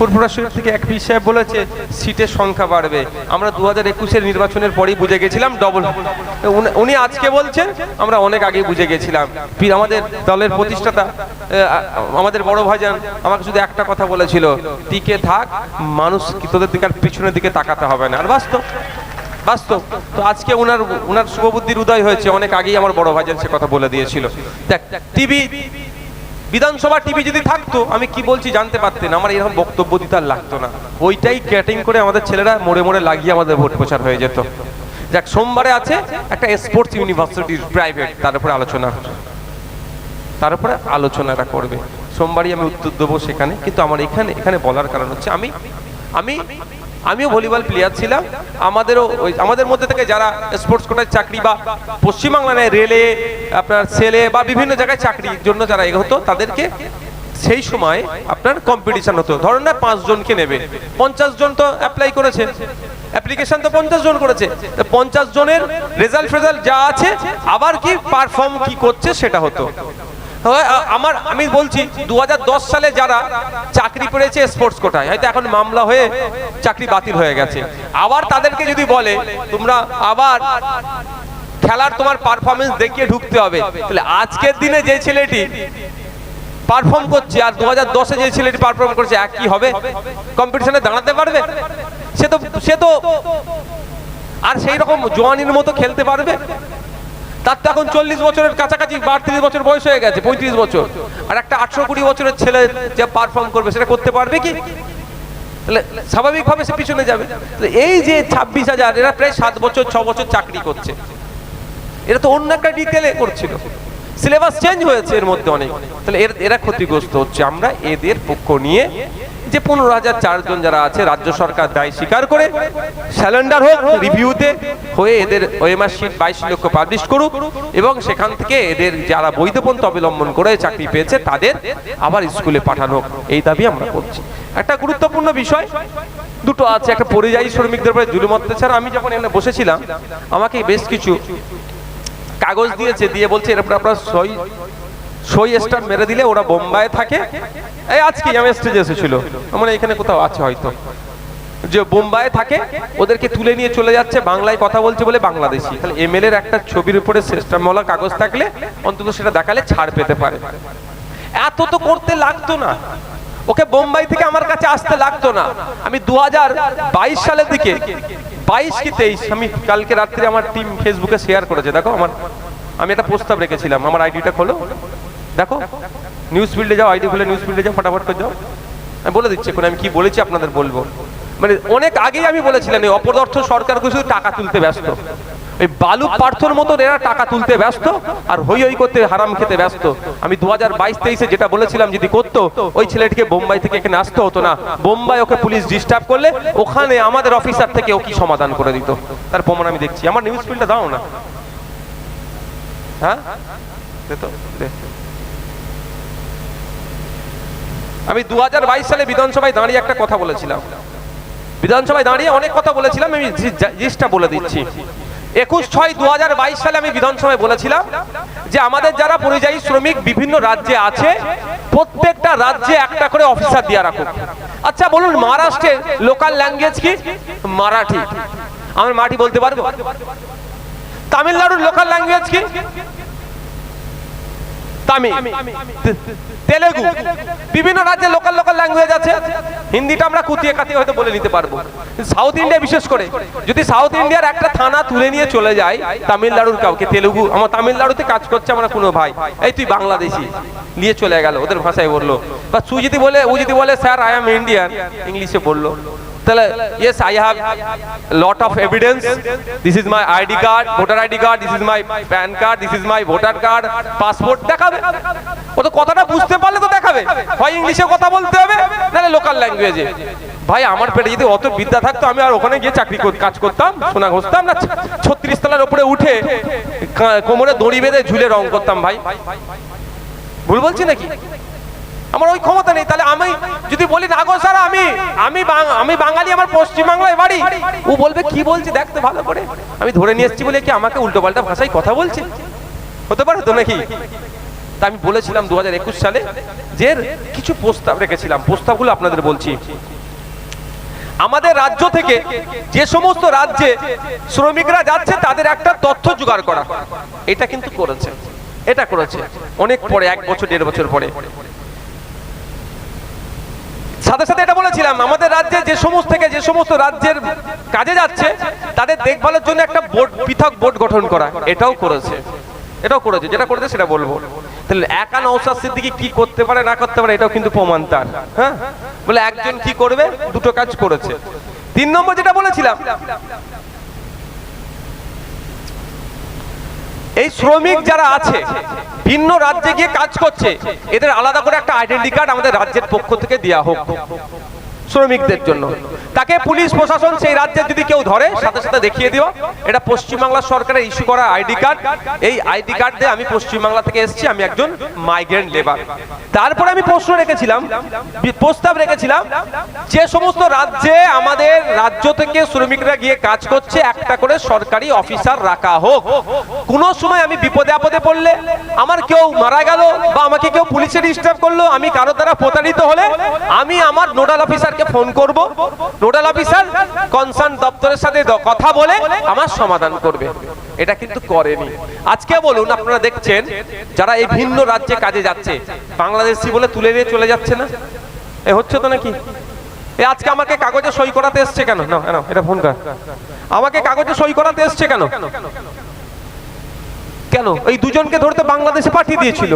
ফুরফুরা শরীফ থেকে এক পীর সাহেব বলেছে, সিটের সংখ্যা বাড়বে। আমরা দু হাজার একুশের নির্বাচনের পরেই বুঝে গেছিলাম ডবল উনি আজকে বলছেন, আমরা অনেক আগে বুঝে গেছিলাম। পীর, আমাদের দলের প্রতিষ্ঠাতা আমাদের বড় ভাইজান আমাকে শুধু একটা কথা বলেছিল, টিকে থাক, মানুষ তোদের দিকে আর পিছনের দিকে তাকাতে হবে না। আর বাস্তব বাস্তব। তো আজকে ওনার ওনার শুভবুদ্ধির উদয় হয়েছে, অনেক আগেই আমার বড় ভাইজান সে কথা বলে দিয়েছিল। দেখ, টিভি বিধানসভা টিভি যদি থাকতো, আমি কি বলছি জানতে পারতেন আমার এরকম বক্তব্য দিতে আর লাগতো না। ওইটাই ক্যাটিং করে আমাদের ছেলেরা মোড়ে মোড়ে লাগিয়ে আমাদের ভোট প্রচার হয়ে যেত। যাক, সোমবারে আছে একটা স্পোর্টস ইউনিভার্সিটি প্রাইভেট তার উপরে আলোচনা। তার উপরে আলোচনাটা করবে। সোমবারই আমি উত্তর দেবো সেখানে, কিন্তু আমার এখানে এখানে বলার কারণ হচ্ছে আমি আমি আমিও ভলিবল প্লেয়ার ছিলাম। আমাদেরও ওই আমাদের মধ্যে থেকে যারা স্পোর্টস কোটায় চাকরি বা পশ্চিমবাংলায় রেলে আপনার সেলে বা বিভিন্ন জায়গায় চাকরির জন্য যারা এগোতো, তাদেরকে সেই সময় আপনার কম্পিটিশন হতো। ধরুন না পাঁচ জনকে নেবে। পঞ্চাশ জন তো অ্যাপ্লাই করেছে। অ্যাপ্লিকেশন তো পঞ্চাশ জন করেছে। তো পঞ্চাশ জনের রেজাল্ট ফেজাল্ট যা আছে, আবার কি পারফর্ম কি করছে সেটা হতো। আমার, আমি বলছি দু হাজার দশ সালে যারা চাকরি পেয়েছে স্পোর্টস কোটায়, হয়তো এখন মামলা হয়ে চাকরি বাতিল হয়ে গেছে। আবার তাদেরকে যদি বলে, তোমরা আবার খেলার তোমার পারফরমেন্স দেখিয়ে ঢুকতে হবে। তাহলে আজকের দিনে যে ছেলেটি পারফর্ম করছে, আর দু হাজার দশে যে ছেলেটি পারফর্ম করছে একই হবে? কম্পিটিশনে দাঁড়াতে পারবে? সে তো সে তো আর সেই রকম জোয়ানির মতো খেলতে পারবে? তার তো এখন চল্লিশ বছরের কাছাকাছি বাড়ত্রিশ বছর বয়স হয়ে গেছে, পঁয়ত্রিশ বছর। আর একটা আটশো কুড়ি বছরের ছেলে যে পারফর্ম করবে, সেটা করতে পারবে কি? তাহলে স্বাভাবিকভাবে সে পিছনে যাবে। এই যে ছাব্বিশ হাজার, এরা প্রায় সাত বছর, ছ বছর চাকরি করছে। এটা তো অন্য একটা ডিটেলে করছিল। সিলেবাস চেঞ্জ হয়েছে এর মধ্যে অনেক। তাহলে এর, এরা ক্ষতিগ্রস্ত হচ্ছে। আমরা এদের পক্ষ নিয়ে যে পনেরো হাজার চারজন যারা আছে, রাজ্য সরকার দায় স্বীকার করে স্যালেন্ডার হোক রিভিউতে হয়ে এদের শিট বাইশ লক্ষ পাবলিশ করুক এবং সেখান থেকে এদের যারা বৈধপন্থ অবলম্বন করে চাকরি পেয়েছে, তাদের আবার স্কুলে পাঠানো হোক। এই দাবি আমরা করছি। একটা গুরুত্বপূর্ণ বিষয়, দুটো আছে। একটা পরিযায়ী শ্রমিকদের উপরে জুলুম অত্যাচার। আমি যখন এখানে বসেছিলাম, আমাকে বেশ কিছু কাগজ দিয়েছে দিয়ে বলছে এর উপরে আপনার সই সই স্টার মেরে দিলে ওরা বোম্বাইয়ে থাকে। এই আজকে আমি স্টেজে এসেছিল। মানে এখানে কোথাও আছে হয়তো। যে বোম্বাইয়ে থাকে ওদেরকে তুলে নিয়ে চলে যাচ্ছে বাংলায় কথা বলছে বলে বাংলাদেশি। তাহলে এমএল এর একটা ছবির উপরে স্টারমলা কাগজ থাকলে অন্তত সেটা দেখালে ছাড় পেতে পারে। এত তো করতে লাগতো না। ওকে বোম্বাই থেকে আমার কাছে আসতে লাগতো না। আমি দু হাজার বাইশ সালের দিকে বাইশ কি তেইশ? আমি কালকে রাত্রে আমার টিম ফেসবুকে শেয়ার করেছে। দেখো, আমার আমি একটা প্রস্তাব রেখেছিলাম। আমার আইডিটা খোলো। দেখো নিউজ ফিল্ডে যাও আইডি খুলে নিউজ ফিল্ডে যাও, ফটাফট করে যাও। আমি বলে দিচ্ছি এখন, আমি কি বলেছি আপনাদের বলব? মানে অনেক আগেই আমি বলেছিলাম, এই অপদার্থ সরকার কিছু টাকা তুলতে ব্যস্ত। ওই বালু পার্থর মতো এরা টাকা তুলতে ব্যস্ত আর হই হই করতে হারাম খেতে ব্যস্ত। আমি দু হাজার বাইশ তেইশে যেটা বলেছিলাম যদি করতো, ওই ছেলেটিকে বোম্বাই থেকে এখানে আসতে হতো না। বোম্বাই ওকে পুলিশ ডিস্টার্ব করলে ওখানে আমাদের অফিসার থেকে ও কি সমাধান করে দিত? তার প্রমাণ আমি দেখছি। আমার নিউজ ফিল্ডটা দাও না। হ্যাঁ। আমি দু। হাজার বাইশ সালে বিধানসভায় দাঁড়িয়ে একটা কথা বলেছিলাম। বিধানসভায় দাঁড়িয়ে অনেক কথা বলেছিলাম, আমি জিনিসটা বলে দিচ্ছি। একুশ ছয় দু সালে আমি বিধানসভায় বলেছিলাম যে আমাদের যারা পরিযায়ী শ্রমিক বিভিন্ন রাজ্যে আছে, প্রত্যেকটা রাজ্যে একটা করে অফিসার দিয়ে রাখুক। আচ্ছা বলুন, মহারাষ্ট্রের লোকাল ল্যাঙ্গুয়েজ কি? মারাঠি। আমার মাটি বলতে পারব? তামিলনাড়ুর লোকাল ল্যাঙ্গুয়েজ কি? তামিল। তেলেগু। বিভিন্ন রাজ্যে লোকাল লোকাল ল্যাঙ্গুয়েজ আছে। হিন্দিটা আমরা কুতিয়ে কাতিয়ে হয়তো বলে নিতে পারব। সাউথ ইন্ডিয়া বিশেষ করে। যদি সাউথ ইন্ডিয়ার একটা থানা তুলে নিয়ে চলে যায়, তামিলনাড়ুর কাউকে, তেলেগু, আমার তামিলনাড়ুতে কাজ করছে আমার কোনো ভাই। এই তুই বাংলাদেশি। নিয়ে চলে গেল, ওদের ভাষায় বলল। বা তুই যদি বলে ও যদি বলে স্যার আই এম ইন্ডিয়ান ইংলিশে বলল। তাহলে yes I have lot of evidence this is my ID card voter ID card this is my PAN card this is my voter card passport দেখাবে। ও তো কথাটা বুঝতে পারলে তো দেখাবে। হয় ইংলিশে কথা বলতে হবে, নাহলে লোকাল ল্যাঙ্গুয়েজে ভাই, আমার পেটে যদি অত বিদ্যা থাকতো, আমি আর ওখানে গিয়ে চাকরি কাজ করতাম, সোনা ঘষতাম না ছত্রিশ তলার উপরে উঠে কোমরে দড়ি বেঁধে ঝুলে রং করতাম, ভাই। ভুল বলছি নাকি? আমার ওই ক্ষমতা নেই, তাহলে আমি যদি বলি, না গো স্যার, আমি আমি আমি বাঙালি, আমার পশ্চিম বাংলায় বাড়ি। ও বলবে, কি বলছে দেখতে ভালো করে। আমি ধরে নিয়ে এসেছি বলে কি আমাকে উল্টো পাল্টা ভাষায় কথা বলছে? হতে পারে তো নাকি? তা আমি বলেছিলাম দুহাজার একুশ সালে যে কিছু প্রস্তাব রেখেছিলাম, প্রস্তাবগুলো আপনাদের বলছি। আমাদের রাজ্য থেকে যে সমস্ত রাজ্যে শ্রমিকরা যাচ্ছে, তাদের একটা তথ্য জোগাড় করা। এটা কিন্তু করেছে। এটা করেছে। অনেক পরে, এক বছর, দেড় বছর পরে। সাথে সাথে এটা বলেছিলাম, আমাদের রাজ্যে যে সমস্ত থেকে যে সমস্ত রাজ্যের কাজে যাচ্ছে, তাদের দেখভালের জন্য একটা বোর্ড, পৃথক বোর্ড গঠন করা, এটাও করেছে। এটাও করেছে, যেটা করেছে সেটা বলব। তাহলে একা নৌসাদ সিদ্দিকি কি করতে পারে, না করতে পারে, এটাও কিন্তু প্রমাণ তার হ্যাঁ? বলে একজন কি করবে, দুটো কাজ করেছে। তিন নম্বর যেটা বলেছিলাম এই শ্রমিক যারা আছে, ভিন্ন রাজ্যে গিয়ে কাজ করছে, এদের আলাদা করে একটা আইডেন্টি কার্ড আমাদের রাজ্যের পক্ষ থেকে দেওয়া হোক। শ্রমিকদের জন্য। তাকে পুলিশ, প্রশাসন সেই রাজ্যে যদি কেউ ধরে, সাথে সাথে দেখিয়ে দিও। এটা পশ্চিমবাংলা সরকারের ইস্যু করা আইডি কার্ড এই আইডি কার্ড দিয়ে আমি পশ্চিমবাংলা থেকে এসেছি, আমি একজন মাইগ্রেন্ট লেবার তারপরে আমি প্রশ্ন রেখেছিলাম প্রস্তাব রেখেছিলাম যে সমস্ত রাজ্যে আমাদের রাজ্য থেকে শ্রমিকরা গিয়ে কাজ করছে, একটা করে সরকারি অফিসার রাখা হোক। কোনো সময় আমি বিপদে আপদে পড়লে আমার কেউ মারা গেল বা আমাকে কেউ পুলিশে ডিস্টার্ব করল, আমি কারও দ্বারা প্রতারিত হলে আমি আমার নোডাল অফিসারকে ফোন করব? নোডাল অফিসার কনসার্ন দপ্তরের সাথে কথা বলে আমার সমাধান করবে। এটা কিন্তু করেনি। আজকে বলুন, আপনারা দেখছেন, যারা এই ভিন্ন রাজ্যে কাজে যাচ্ছে, বাংলাদেশি বলে তুলে নিয়ে চলে যাচ্ছে না? এ হচ্ছে তো নাকি? এ আজকে আমাকে কাগজে সই করাতে এসছে কেন? না না এটা ফোন কর। আমাকে কাগজে সই করাতে এসছে কেন? কেন? এই দুজনকে ধরতে বাংলাদেশে পাঠিয়ে দিয়েছিল।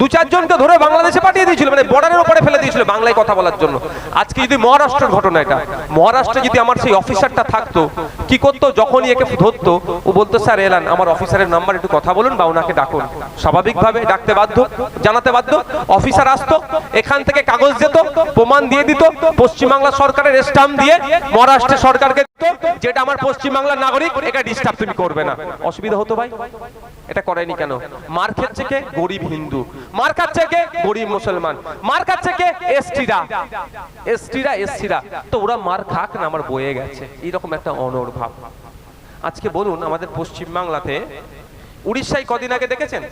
দু চারজনকে ধরে বাংলাদেশে পাঠিয়ে দিয়েছিল মানে বর্ডারের উপরে ফেলে দিয়েছিল বাংলায় কথা বলার জন্য। আজকে যদি মহারাষ্ট্রের ঘটনা এটা, মহারাষ্ট্রে যদি আমার সেই অফিসারটা থাকতো, কি করতো, যখনই একে ধরতো, ও বলতো, স্যার, এলান, আমার অফিসারের নাম্বার একটু কথা বলুন বা ওনাকে ডাকুন। স্বাভাবিকভাবে ডাকতে বাধ্য, জানাতে বাধ্য অফিসার আসতো, এখান থেকে কাগজ যেত, প্রমাণ দিয়ে দিত, পশ্চিমবাংলা সরকারের স্টাম্প দিয়ে মহারাষ্ট্রের সরকারকে যেটা আমার পশ্চিমবাংলার নাগরিক, এটা ডিস্টার্ব তুমি করবে না। অসুবিধা হতো ভাই? এটা করেনি কেন? মার খাচ্ছে কে? গরিব হিন্দু। মার খাচ্ছে কে? গরিব মুসলমান। মার খাচ্ছে কে? এসটিরা। এসটিরা এসটিরা তো ওরা মার খাক না, আমার বয়ে গেছে। এইরকম একটা অনর ভাব আজকে বলুন, আমাদের পশ্চিম বাংলাতে উড়িষ্যায় কদিন আগে দেখেছেন?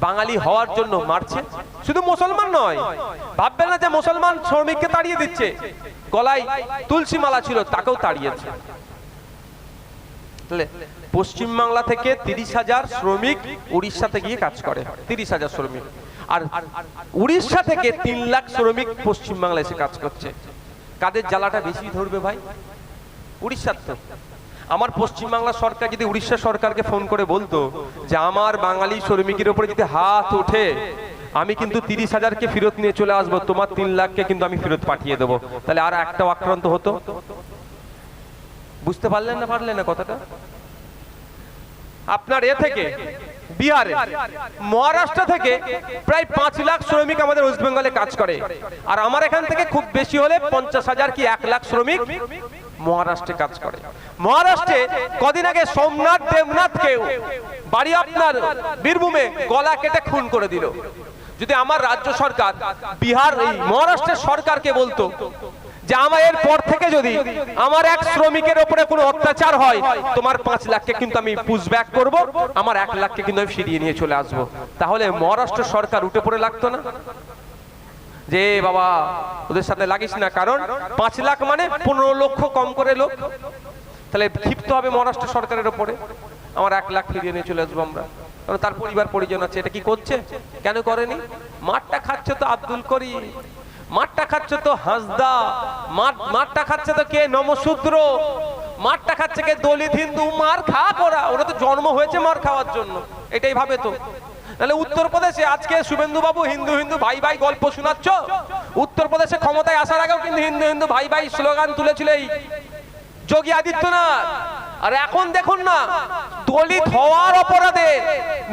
বাঙালি হওয়ার জন্য মারছে। শুধু মুসলমান নয়, ভাববেন না যে মুসলমান শ্রমিককে তাড়িয়ে দিচ্ছে। গলায় তুলসী মালা ছিল, তাকেও তাড়িয়েছে। তাহলে পশ্চিমবাংলা থেকে তিরিশ হাজার শ্রমিক উড়িষ্যাতে গিয়ে কাজ করে, তিরিশ হাজার শ্রমিক। আর উড়িষ্যা থেকে তিন লাখ শ্রমিক পশ্চিমবাংলা এসে কাজ করছে। কাদের জ্বালাটা বেশি ধরবে ভাই? উড়িষ্যার তো। আমার পশ্চিমবাংলা সরকার যদি উড়িষ্যা সরকারকে ফোন করে বলতো যে আমার বাঙালি শ্রমিকের উপরে যদি হাত ওঠে, আমি কিন্তু তিরিশ হাজারকে ফেরত নিয়ে চলে আসব, তোমার তিন লাখকে কিন্তু আমি ফেরত পাঠিয়ে দেবো। তাহলে আর একটাও আক্রান্ত হতো? বুঝতে পারলেন না পারলেন না কথাটা? আপনার এ থেকে, বিহারে, মহারাষ্ট্র থেকে প্রায় পাঁচ লাখ শ্রমিক আমাদের ওয়েস্ট বেঙ্গলে কাজ করে। আর আমার এখান থেকে খুব বেশি হলে পঞ্চাশ হাজার কি এক লাখ শ্রমিক মহারাষ্ট্রে কাজ করে। মহারাষ্ট্রে কদিন আগে সোমনাথ দেবনাথকেও বাড়ি আপনার বীরভূমে গলা কেটে খুন করে দিল। যদি আমার রাজ্য সরকার, বিহার, এই মহারাষ্ট্রের সরকারকে বলতো যে আমার এর পর থেকে যদি আমার এক শ্রমিকের উপরে কোনো অত্যাচার হয়, তোমার পাঁচ লাখকে কিন্তু আমি পুশব্যাক করব, আমার এক লাখকে কিন্তু আমি ফিরিয়ে নিয়ে চলে আসব। তাহলে মহারাষ্ট্র সরকার উঠে পড়ে লাগতো না? যে বাবা, ওদের সাথে লাগিস না। কারণ পাঁচ লাখ মানে পনেরো লক্ষ কম করে লোক। তাহলে ক্ষিপ্ত হবে মহারাষ্ট্র সরকারের ওপরে। আমার এক লাখ ফিরিয়ে নিয়ে চলে আসব আমরা। কারণ তার পরিবার পরিজন আছে। এটা কি করছে? কেন করেনি? মাঠটা খাচ্ছে তো আব্দুল করি মাঠটা খাচ্ছে তো হাসদা। মাঠ, মাঠটা খাচ্ছে তো কে? নমশূদ্র মাঠটা খাচ্ছে কে? দলিত হিন্দু। মার খা ওরা ওরা তো জন্ম হয়েছে মার খাওয়ার জন্য। এটাই ভাবে তো। তাহলে উত্তরপ্রদেশে আজকে শুভেন্দু বাবু হিন্দু হিন্দু ভাই ভাই গল্প শোনাচ্ছ? উত্তরপ্রদেশে ক্ষমতায় আসার আগেও কিন্তু হিন্দু হিন্দু ভাই ভাই স্লোগান তুলেছিল এই যোগী আদিত্যনাথ। আর এখন দেখুন না, দলিত হওয়ার অপরাধে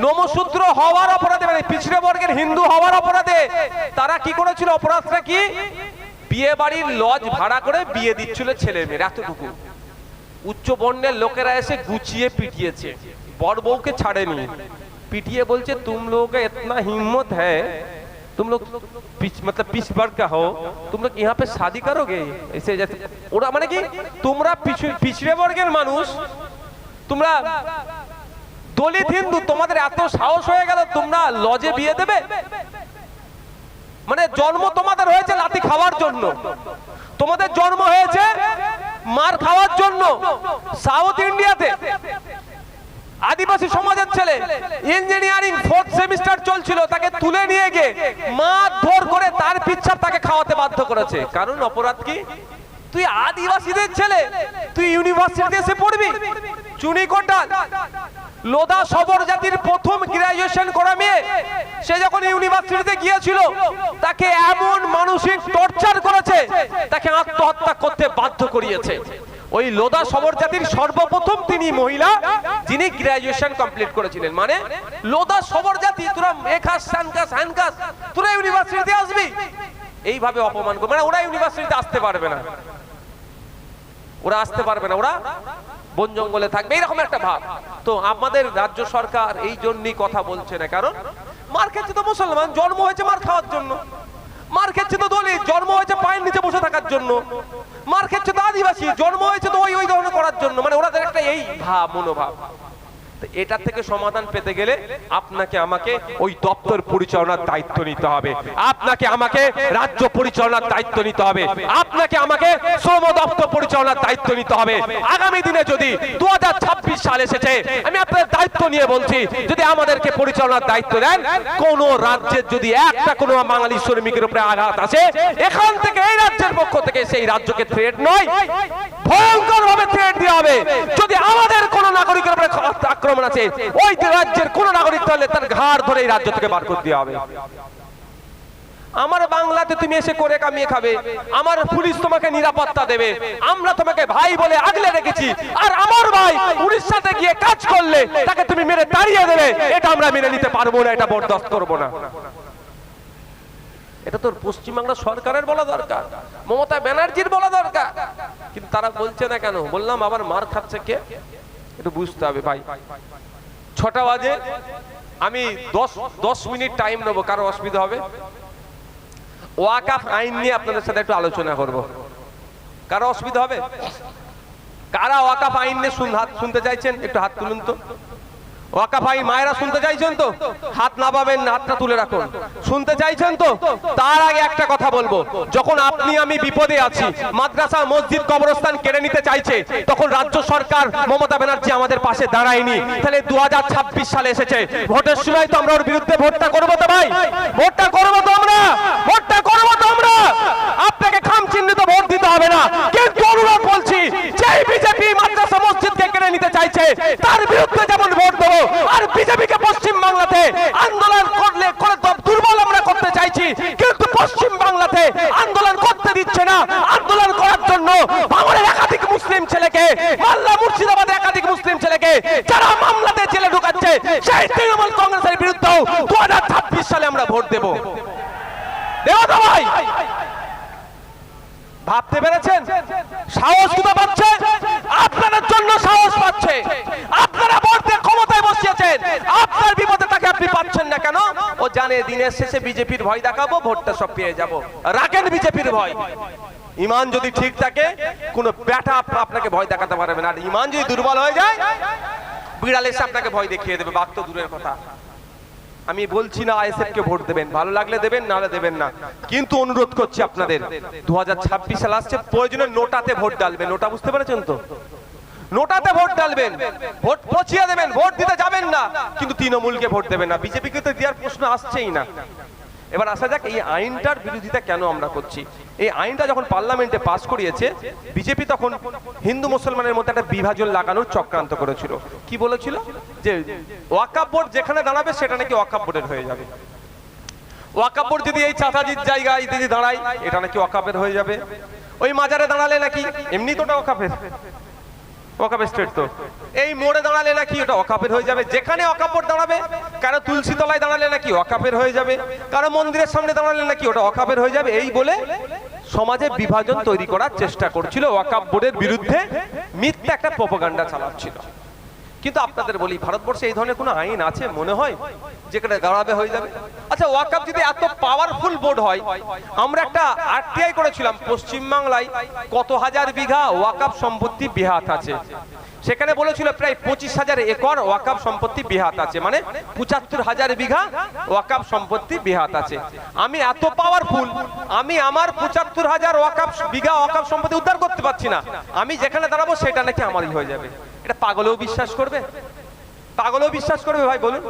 নমশূদ্র হওয়ার অপরাধে মানে পিছড়ে বর্গের হিন্দু হওয়ার অপরাধে তারা কি করেছিল? অপরাধটা কি? বিয়ে বাড়ির লজ ভাড়া করে বিয়ে দিচ্ছিল ছেলে মেয়ের এতটুকু। উচ্চ বর্ণের লোকেরা এসে গুছিয়ে পিটিয়েছে। বর বউকে ছাড়েনি। পিটিয়ে বলছে তুম लोगों का इतना हिम्मत है तुम लोग पिछ, मतलब पिछ वर्ग का हो तुम लोग यहाँ पे शादी करोगे ऐसे जैसे ওরা মানে কি তোমরা পিছু- পিছড়ে বর্গের মানুষ তোমরা দলিত হিন্দু তোমাদের এত সাহস হয়ে গেল তোমরা লজে বিয়ে দেবে মানে জন্ম তোমাদের হয়েছে লাতি খাওয়ার জন্য তোমাদের জন্ম হয়েছে মার খাওয়ার জন্য সাউথ ইন্ডিয়াতে আদিবাসী সমাজের ছেলে ইঞ্জিনিয়ারিং ফোর্থ সেমিস্টার চলছিল, তাকে তুলে নিয়ে গিয়ে মারধর করে তার পিচ্ছাপ তাকে খাওয়াতে বাধ্য করেছে। কারণ অপরাধ কি? তুই আদিবাসীদের ছেলে, তুই ইউনিভার্সিটিতে এসে পড়বি। চুনি কোটাল লোদা সবর জাতির প্রথম গ্রাজুয়েশন করা মেয়ে, সে যখন ইউনিভার্সিটিতে গিয়েছিল, তাকে এমন মানসিক টর্চার করেছে, তাকে আত্মহত্যা করতে বাধ্য করিয়েছে। ওই লোদা সবর জাতির সর্বপ্রথম তিনি মহিলা, যিনি গ্রাজুয়েশন কমপ্লিট করেছিলেন। মানে লোদা সবর জাতি, তোরা এখাস স্যানকাস হ্যানকাস তোরা ইউনিভার্সিটিতে আসবি। এইভাবে অপমান করবে। মানে ওরা ইউনিভার্সিটিতে আসতে পারবে না। ওরা আসতে পারবে না। ওরা বন জঙ্গলে থাকবে। এরকম একটা ভাব। তো আমাদের রাজ্য সরকার এই জন্যই কথা বলছে না। কারণ মার খেচ্ছে তো মুসলমান, জন্ম হয়েছে মার খাওয়ার জন্য। মার খেচ্ছে তো দলিত জন্ম হয়েছে পায়ের নিচে বসে থাকার জন্য। মার খেচ্ছে তো আদিবাসী, জন্ম হয়েছে তো ওই ওই ধরনের করার জন্য। মানে ওনাদের একটা এই ভাব, মনোভাব। এটা থেকে সমাধান পেতে গেলে আপনাকে আমাকে ওই দপ্তর পরিচালনার দায়িত্ব নিতে হবে। আপনাকে আমাকে রাজ্য পরিচালনার দায়িত্ব নিতে হবে। আপনাকে আমাকে শ্রম দপ্তর পরিচালনার দায়িত্ব নিতে হবে। আগামী দিনে যদি দু হাজার ছাব্বিশ সাল এসেছে, আমি আপনার দায়িত্ব নিয়ে বলছি, যদি আমাদেরকে পরিচালনার দায়িত্ব দেন, কোন রাজ্যের যদি একটা কোনো বাঙালি শ্রমিকের উপরে আঘাত আছে এখান থেকে এই রাজ্যের পক্ষ থেকে সেই রাজ্যকে থ্রেট নয়। ভয়ঙ্কর ভাবে থ্রেট দেওয়া হবে। যদি আমাদের কোন নাগরিকের উপরে আক্রমণ আছে, ওই রাজ্যের কোন নাগরিক তাহলে তার ঘাড় ধরে রাজ্য থেকে বার করে দেওয়া হবে। আমার বাংলাতে তুমি এসে করে কামিয়ে খাবে। আমার পুলিশ তোমাকে নিরাপত্তা দেবে। আমরা তোমাকে ভাই বলে আগলে রেখেছি। আর আমার ভাই উড়িষ্যাতে গিয়ে কাজ করলে তাকে তুমি মেরে তাড়িয়ে দেবে। এটা আমরা মেনে নিতে পারব না, এটা বরদাস্ত করব না। এটা তোর পশ্চিমবাংলা সরকারের বলা দরকার, মমতা ব্যানার্জির বলা দরকার। কিন্তু তারা বলছে না কেন? বললাম, আবার মার খাচ্ছে কে? একটু বুঝতে হবে, ভাই। ছটা বাজে, আমি দশ দশ মিনিট টাইম নেব, কারও অসুবিধা হবে? ওয়াকাফ আইন নিয়ে আপনাদের সাথে একটু আলোচনা করব। কারও অসুবিধা হবে? কারা ওয়াকাফ আইন নিয়ে শুনতে চাইছেন? একটু হাত তুলুন তো। ওয়াকাফ আইন মায়েরা শুনতে চাইছেন তো? হাত না পাবেন হাতটা তুলে রাখুন। শুনতে চাইছেন তো? তার আগে একটা কথা বলব। যখন আপনি আমি বিপদে আছি, মাদ্রাসা, মসজিদ, কবরস্থান কেড়ে নিতে চাইছে, তখন রাজ্য সরকার মমতা ব্যানার্জি আমাদের পাশে দাঁড়ায়নি। তাহলে দু সালে এসেছে। ভোটের সময় তো আমরা ওর বিরুদ্ধে ভোটটা করব তো ভাই। ভোটটা করব তো আমরা। ভোটটা করব তো আমরা। আপনাকে খাম চিহ্নিত ভোট দিতে হবে না। কিন্তু অনুরোধ বলছি যে বিজেপি মাদ্রাসা, মসজিদকে কেড়ে নিতে চাইছে তার বিরুদ্ধে যেমন ভোট দেবো আর বিজেপিকে পশ্চিম বাংলাতে আন্দোলন করলে করে তো দুর্বল আমরা করতে চাইছি কিন্তু পশ্চিম বাংলাতে আন্দোলন করতে দিচ্ছে না আন্দোলন করার জন্য ভাঙড়ের একাধিক মুসলিম ছেলেকে মাল্লা মুর্শিদাবাদের একাধিক মুসলিম ছেলেকে যারা মামলাতে জেলে ঢুকাচ্ছে সেই তৃণমূল কংগ্রেসের বিরুদ্ধেও দু সালে আমরা ভোট দেবো দেবো তো ভাই ভাবতে সাহস কোথা পাচ্ছে? আপনাদের জন্য সাহস পাচ্ছে। আপনারা ভোটে ক্ষমতায় বসিয়েছেন। আপনার বিপদে তাকে আপনি পাচ্ছেন না কেন? ও জানে দিনের শেষে বিজেপির ভয় দেখাবো, ভোটটা সব পেয়ে যাব। রাখেন বিজেপির ভয়। ইমান যদি ঠিক থাকে, কোন ব্যাটা আপনাকে ভয় দেখাতে পারবে না। আর ইমান যদি দুর্বল হয়ে যায়, বিড়াল এসে আপনাকে ভয় দেখিয়ে দেবে। বাক তো দূরের কথা। আমি বলছি না আইএসএফ কে ভোট দেবেন। ভালো লাগলে দেবেন নাহলে দেবেন না। কিন্তু অনুরোধ করছি আপনাদের, দু সাল আসছে, প্রয়োজনে নোটাতে ভোট ডালবেন নোটা বুঝতে পেরেছেন তো? নোটাতে ভোট ডালবেন ভোট পচিয়ে দেবেন, ভোট দিতে যাবেন না। কিন্তু তৃণমূলকে ভোট দেবেন না। বিজেপিকে তো দেওয়ার প্রশ্ন আসছেই না। এবার আসা যাক, এই আইনটার বিরোধিতা কেন আমরা করছি? এই আইনটা যখন পার্লামেন্টে পাশ করিয়েছে, বিজেপি তখন হিন্দু মুসলমানের মধ্যে একটা বিভাজন লাগানোর চক্রান্ত করেছিল। কি বলেছিল? যে ওয়াকাব বোর্ড যেখানে দাঁড়াবে, সেটা নাকি ওয়াকাব বোর্ডের হয়ে যাবে। ওয়াকাব বোর্ড যদি এই চাচাজির জায়গায় যদি দাঁড়ায়, এটা নাকি ওয়াকাবের হয়ে যাবে। ওই মাজারে দাঁড়ালে নাকি এমনি তো ওটা ওয়াকাবের স্টেট তো। এই মোড়ে দাঁড়ালে নাকি ওটা অকাপের হয়ে যাবে। যেখানে অকাপড় দাঁড়াবে, কারও তুলসী তলায় দাঁড়ালে নাকি অকাপের হয়ে যাবে। কারও মন্দিরের সামনে দাঁড়ালে নাকি ওটা অকাপের হয়ে যাবে। এই বলে সমাজে বিভাজন তৈরি করার চেষ্টা করছিল ওয়াকাপ বোর্ডের বিরুদ্ধে। মিথ্যা একটা প্রপাগান্ডা চালাচ্ছিল। কিন্তু আপনাদের বলি, ভারতবর্ষে এই ধরনের কোনো আইন আছে মনে হয়? যেখানে দাঁড়াবে হয়ে যাবে? আচ্ছা ওয়াকাপ যদি এত পাওয়ারফুল বোর্ড হয়, আমরা একটা আরটিআই করেছিলাম পশ্চিমবাংলায়, কত হাজার বিঘা ওয়াকাপ সম্পত্তি বিহাত আছে। সেখানে বলেছিল প্রায় পঁচিশ হাজার একর ওয়াকাপ সম্পত্তি বিহাত আছে। মানে পঁচাত্তর হাজার বিঘা ওয়াকাপ সম্পত্তি বিহাত আছে। আমি এত পাওয়ারফুল আমি আমার পঁচাত্তর হাজার ওয়াকাপ বিঘা ওয়াকাপ সম্পত্তি উদ্ধার করতে পারছি না। আমি যেখানে দাঁড়াবো, সেটা নাকি আমারই হয়ে যাবে। এটা পাগলেও বিশ্বাস করবে? পাগলেও বিশ্বাস করবে ভাই বলুন।